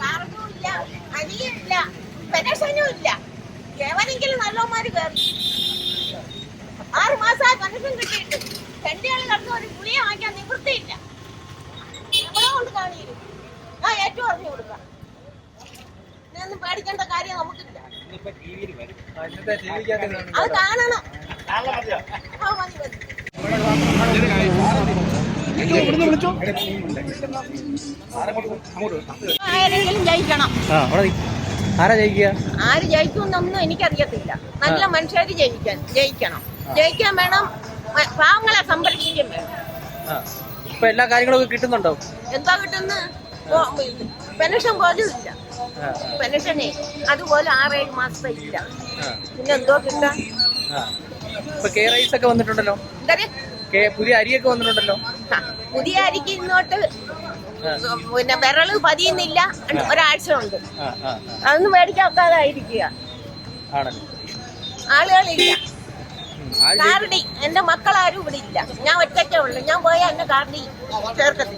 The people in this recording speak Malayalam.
കാർഡുമില്ല, അരിയില്ല, പെൻഷനും ഇല്ല. എവനെങ്കിലും കയറി. ആറു മാസമായി കണക്ഷൻ കിട്ടിയിട്ട് രണ്ടുകൾ കടന്ന് ഒരു ഗുളിയ വാങ്ങിക്കാൻ നിവൃത്തിയില്ല. എവിടെ കൊണ്ട് കാണിയിരുന്നു ഞാൻ ഏറ്റവും അറിഞ്ഞു കൊടുക്കാം ഇതൊന്നും പേടിക്കേണ്ട കാര്യം നമുക്കില്ല. അത് കാണണം. ആ മതി മതി. ആരെങ്കിലും ജയിക്കണം. ആരാ ജയിക്കുക? ആര് ജയിക്കുമെന്നൊന്നും എനിക്കറിയത്തില്ല. നല്ല മനുഷ്യര് ജയിക്കാൻ ജയിക്കണം. ജയിക്കാൻ വേണം പാവങ്ങളെ സംരക്ഷിക്കാൻ വേണം. ഇപ്പൊ എല്ലാ കാര്യങ്ങളും കിട്ടുന്നുണ്ടോ? എന്താ കിട്ടുന്ന? പെൻഷൻ പോലും ഇല്ല പെൻഷനെ അതുപോലെ ആറേഴ് മാസത്തെ ഇല്ല. പിന്നെ എന്തോ കിട്ടാൻ ആ. ഇപ്പൊ കെ റൈസ് ഒക്കെ വന്നിട്ടുണ്ടല്ലോ? പുതിയ അരിയൊക്കെ വന്നിട്ടുണ്ടല്ലോ? പുതിയ അരിക്ക് ഇങ്ങോട്ട് പിന്നെ വിരൾ പതിയുന്നില്ല. ഒരാഴ്ച ഉണ്ട്. അതൊന്നും മേടിക്കാക്കാതായിരിക്കുക ആളുകളില്ല. കാർഡി എന്റെ മക്കളാരും ഇവിടെ ഇല്ല. ഞാൻ ഒറ്റയ്ക്കേ ഉള്ളു. ഞാൻ പോയാൽ എന്നെ കാർഡി ചേർക്കത്തില്ല.